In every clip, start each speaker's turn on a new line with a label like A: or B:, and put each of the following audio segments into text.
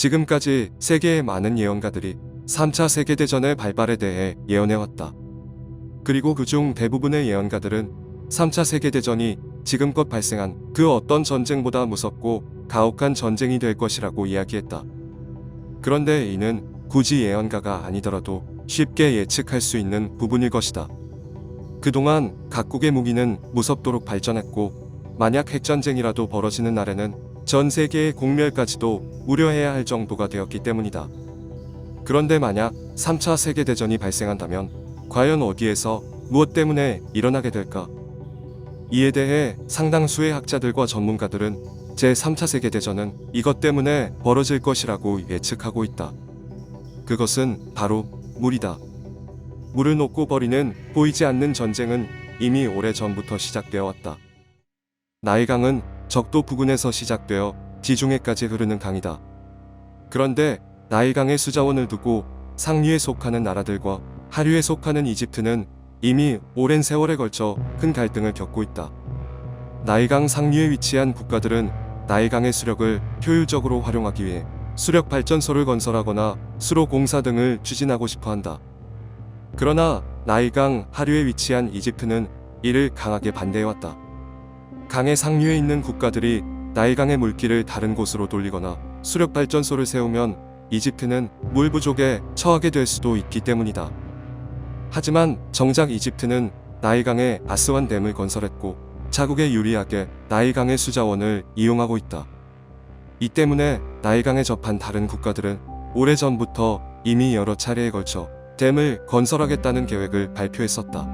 A: 지금까지 세계의 많은 예언가들이 3차 세계대전의 발발에 대해 예언해왔다. 그리고 그중 대부분의 예언가들은 3차 세계대전이 지금껏 발생한 그 어떤 전쟁보다 무섭고 가혹한 전쟁이 될 것이라고 이야기했다. 그런데 이는 굳이 예언가가 아니더라도 쉽게 예측할 수 있는 부분일 것이다. 그동안 각국의 무기는 무섭도록 발전했고 만약 핵전쟁이라도 벌어지는 날에는 전 세계의 공멸까지도 우려해야 할 정도가 되었기 때문이다. 그런데 만약 3차 세계대전이 발생한다면 과연 어디에서 무엇 때문에 일어나게 될까? 이에 대해 상당수의 학자들과 전문가들은 제3차 세계대전은 이것 때문에 벌어질 것이라고 예측하고 있다. 그것은 바로 물이다. 물을 놓고 벌이는 보이지 않는 전쟁은 이미 오래 전부터 시작되어 왔다. 나일강은 적도 부근에서 시작되어 지중해까지 흐르는 강이다. 그런데 나일강의 수자원을 두고 상류에 속하는 나라들과 하류에 속하는 이집트는 이미 오랜 세월에 걸쳐 큰 갈등을 겪고 있다. 나일강 상류에 위치한 국가들은 나일강의 수력을 효율적으로 활용하기 위해 수력 발전소를 건설하거나 수로 공사 등을 추진하고 싶어 한다. 그러나 나일강 하류에 위치한 이집트는 이를 강하게 반대해왔다. 강의 상류에 있는 국가들이 나일강의 물길을 다른 곳으로 돌리거나 수력 발전소를 세우면 이집트는 물 부족에 처하게 될 수도 있기 때문이다. 하지만 정작 이집트는 나일강에 아스완 댐을 건설했고 자국에 유리하게 나일강의 수자원을 이용하고 있다. 이 때문에 나일강에 접한 다른 국가들은 오래전부터 이미 여러 차례에 걸쳐 댐을 건설하겠다는 계획을 발표했었다.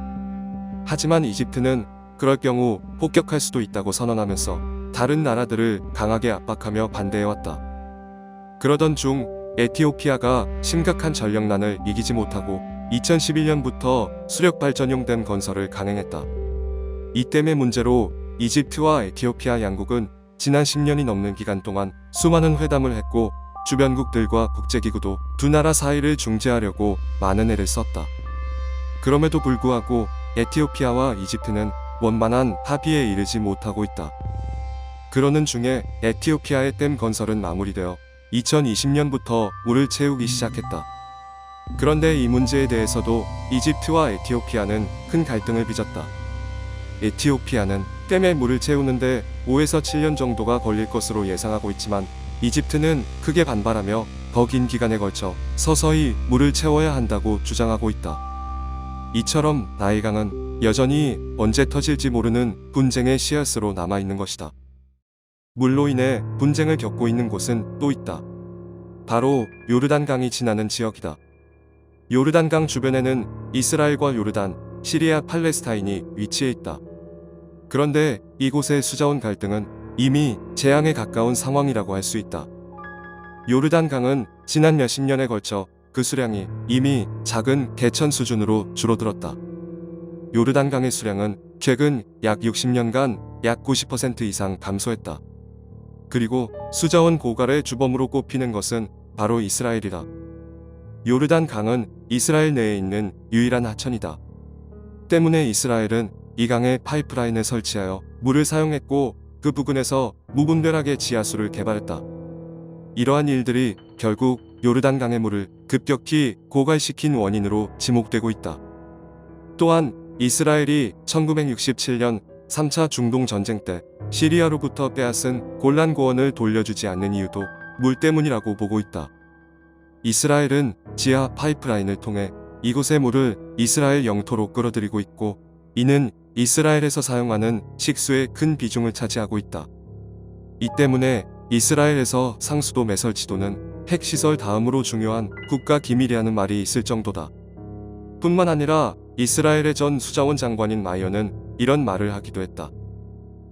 A: 하지만 이집트는 그럴 경우 폭격할 수도 있다고 선언하면서 다른 나라들을 강하게 압박하며 반대해왔다. 그러던 중 에티오피아가 심각한 전력난을 이기지 못하고 2011년부터 수력 발전용 댐 건설을 강행했다. 이 댐의 문제로 이집트와 에티오피아 양국은 지난 10년이 넘는 기간 동안 수많은 회담을 했고 주변국들과 국제기구도 두 나라 사이를 중재하려고 많은 애를 썼다. 그럼에도 불구하고 에티오피아와 이집트는 원만한 합의에 이르지 못하고 있다. 그러는 중에 에티오피아의 댐 건설은 마무리되어 2020년부터 물을 채우기 시작했다. 그런데 이 문제에 대해서도 이집트와 에티오피아는 큰 갈등을 빚었다. 에티오피아는 댐에 물을 채우는데 5에서 7년 정도가 걸릴 것으로 예상하고 있지만 이집트는 크게 반발하며 더 긴 기간에 걸쳐 서서히 물을 채워야 한다고 주장하고 있다. 이처럼 나일강은 여전히 언제 터질지 모르는 분쟁의 씨앗으로 남아 있는 것이다. 물로 인해 분쟁을 겪고 있는 곳은 또 있다. 바로 요르단강이 지나는 지역이다. 요르단강 주변에는 이스라엘과 요르단, 시리아, 팔레스타인이 위치해 있다. 그런데 이곳의 수자원 갈등은 이미 재앙에 가까운 상황이라고 할 수 있다. 요르단강은 지난 몇십 년에 걸쳐 그 수량이 이미 작은 개천 수준으로 줄어들었다. 요르단강의 수량은 최근 약 60년간 약 90% 이상 감소했다. 그리고 수자원 고갈의 주범으로 꼽히는 것은 바로 이스라엘이다. 요르단 강은 이스라엘 내에 있는 유일한 하천이다. 때문에 이스라엘은 이 강에 파이프라인을 설치하여 물을 사용했고 그 부근에서 무분별하게 지하수를 개발했다. 이러한 일들이 결국 요르단 강의 물을 급격히 고갈시킨 원인으로 지목되고 있다. 또한 이스라엘이 1967년 3차 중동 전쟁 때 시리아로부터 빼앗은 골란 고원을 돌려주지 않는 이유도 물 때문이라고 보고 있다. 이스라엘은 지하 파이프라인을 통해 이곳의 물을 이스라엘 영토로 끌어들이고 있고 이는 이스라엘에서 사용하는 식수의 큰 비중을 차지하고 있다. 이 때문에 이스라엘에서 상수도 매설 지도는 핵시설 다음으로 중요한 국가 기밀이라는 말이 있을 정도다. 뿐만 아니라 이스라엘의 전 수자원 장관인 마이어는 이런 말을 하기도 했다.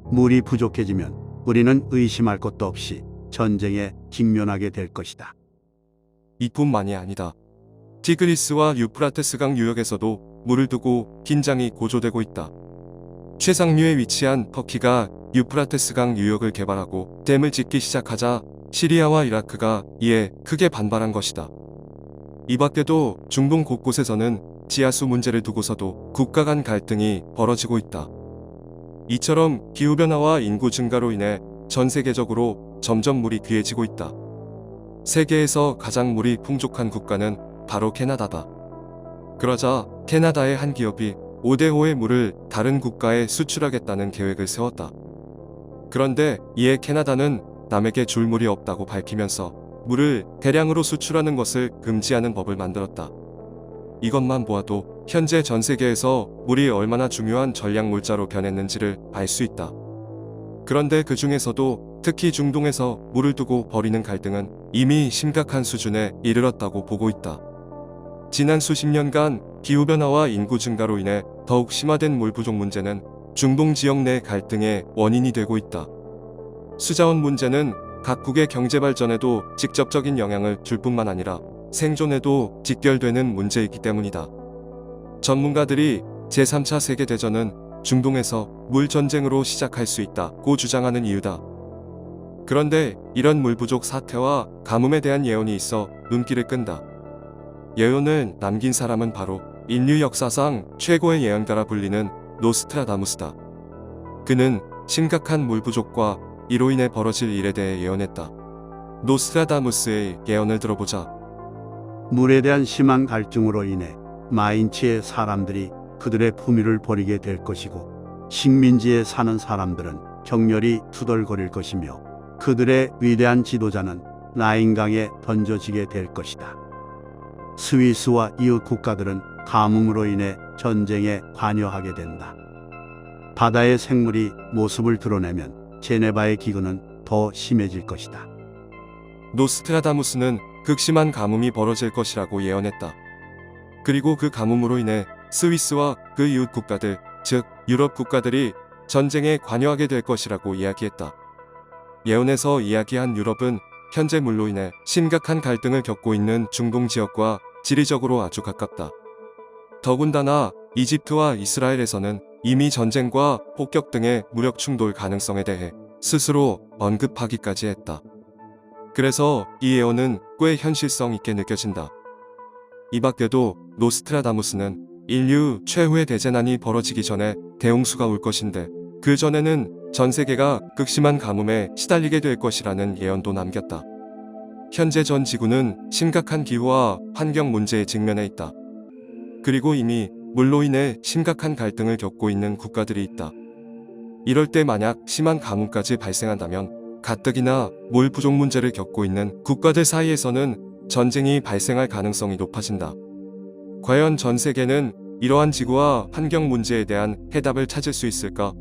B: 물이 부족해지면 우리는 의심할 것도 없이 전쟁에 직면하게 될 것이다.
A: 이뿐만이 아니다. 티그리스와 유프라테스강 유역에서도 물을 두고 긴장이 고조되고 있다. 최상류에 위치한 터키가 유프라테스강 유역을 개발하고 댐을 짓기 시작하자 시리아와 이라크가 이에 크게 반발한 것이다. 이 밖에도 중동 곳곳에서는 지하수 문제를 두고서도 국가 간 갈등이 벌어지고 있다. 이처럼 기후변화와 인구 증가로 인해 전 세계적으로 점점 물이 귀해지고 있다. 세계에서 가장 물이 풍족한 국가는 바로 캐나다다. 그러자 캐나다의 한 기업이 5대5의 물을 다른 국가에 수출하겠다는 계획을 세웠다. 그런데 이에 캐나다는 남에게 줄 물이 없다고 밝히면서 물을 대량으로 수출하는 것을 금지하는 법을 만들었다. 이것만 보아도 현재 전 세계에서 물이 얼마나 중요한 전략 물자로 변했는지를 알 수 있다. 그런데 그 중에서도 특히 중동에서 물을 두고 벌이는 갈등은 이미 심각한 수준에 이르렀다고 보고 있다. 지난 수십 년간 기후변화와 인구 증가로 인해 더욱 심화된 물 부족 문제는 중동 지역 내 갈등의 원인이 되고 있다. 수자원 문제는 각국의 경제 발전에도 직접적인 영향을 줄 뿐만 아니라 생존에도 직결되는 문제이기 때문이다. 전문가들이 제3차 세계대전은 중동에서 물 전쟁으로 시작할 수 있다고 주장하는 이유다. 그런데 이런 물 부족 사태와 가뭄에 대한 예언이 있어 눈길을 끈다. 예언을 남긴 사람은 바로 인류 역사상 최고의 예언가라 불리는 노스트라다무스다. 그는 심각한 물 부족과 이로 인해 벌어질 일에 대해 예언했다. 노스트라다무스의 예언을 들어보자.
B: 물에 대한 심한 갈증으로 인해 마인치의 사람들이 그들의 품위를 버리게 될 것이고 식민지에 사는 사람들은 격렬히 투덜거릴 것이며 그들의 위대한 지도자는 나인강에 던져지게 될 것이다. 스위스와 이웃 국가들은 가뭄으로 인해 전쟁에 관여하게 된다. 바다의 생물이 모습을 드러내면 제네바의 기근은 더 심해질 것이다.
A: 노스트라다무스는 극심한 가뭄이 벌어질 것이라고 예언했다. 그리고 그 가뭄으로 인해 스위스와 그 이웃 국가들, 즉 유럽 국가들이 전쟁에 관여하게 될 것이라고 이야기했다. 예언에서 이야기한 유럽은 현재 물로 인해 심각한 갈등을 겪고 있는 중동 지역과 지리적으로 아주 가깝다. 더군다나 이집트와 이스라엘에서는 이미 전쟁과 폭격 등의 무력 충돌 가능성에 대해 스스로 언급하기까지 했다. 그래서 이 예언은 꽤 현실성 있게 느껴진다. 이 밖에도 노스트라다무스는 인류 최후의 대재난이 벌어지기 전에 대홍수가 올 것인데 그 전에는 전 세계가 극심한 가뭄에 시달리게 될 것이라는 예언도 남겼다. 현재 전 지구는 심각한 기후와 환경 문제에 직면해 있다. 그리고 이미 물로 인해 심각한 갈등을 겪고 있는 국가들이 있다. 이럴 때 만약 심한 가뭄까지 발생한다면 가뜩이나 물 부족 문제를 겪고 있는 국가들 사이에서는 전쟁이 발생할 가능성이 높아진다. 과연 전 세계는 이러한 지구와 환경 문제에 대한 해답을 찾을 수 있을까?